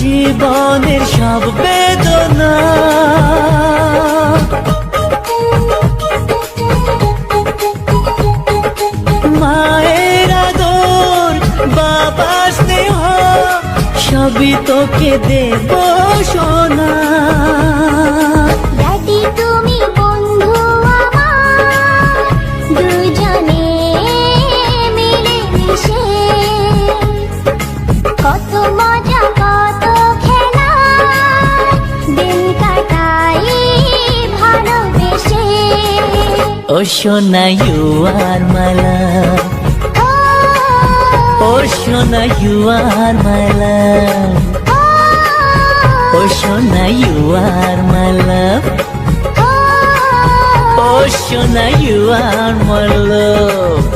জীবনের সব বেদনা। মায়ের আদর বাবা স্নেহ সবই তোকে দেব সোনা। ও সোনা ইউ আর মাই লাভ ও সোনা ইউ আর মাই লাভ ও সোনা ইউ মাই ও সোনা ইউ মাই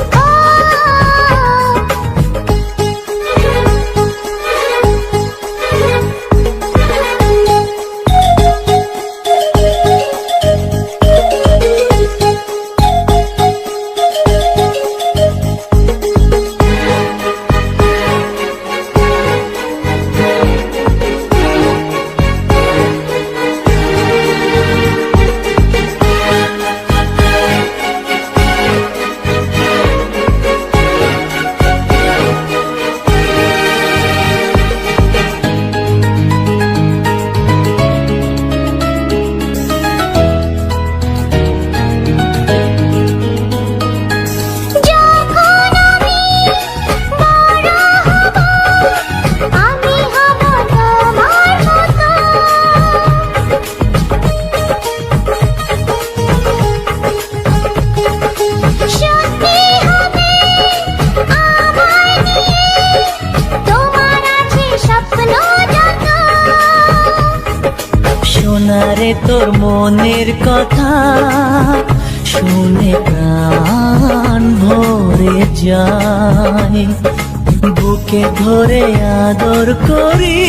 সোনারে তোর মনের কথা শুনে প্রাণ ভরে যায়। বুকে ধরে আদর করি,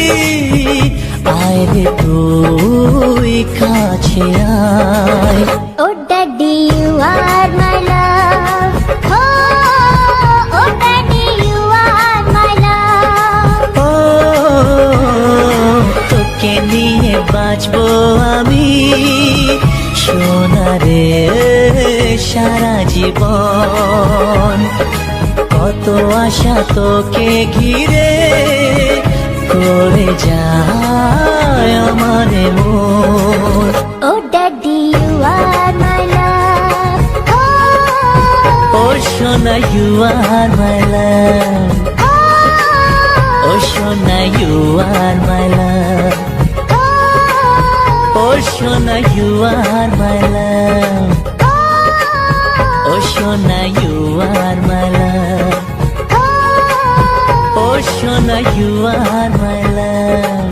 আয় রে তুই কাছে আয়। নিয়ে বাঁচবো আমি। সোনারে সারা জীবন। কত আশা তোকে ঘিরে করে যায় আমার মন। Oh, Daddy, you are my love. ও সোনা ইউ আর মাই লাভ ও। সোনা you are my love you are my love ও সোনা ইউ আর মাই লাভ ও সোনা ইউ আর মাই লাভ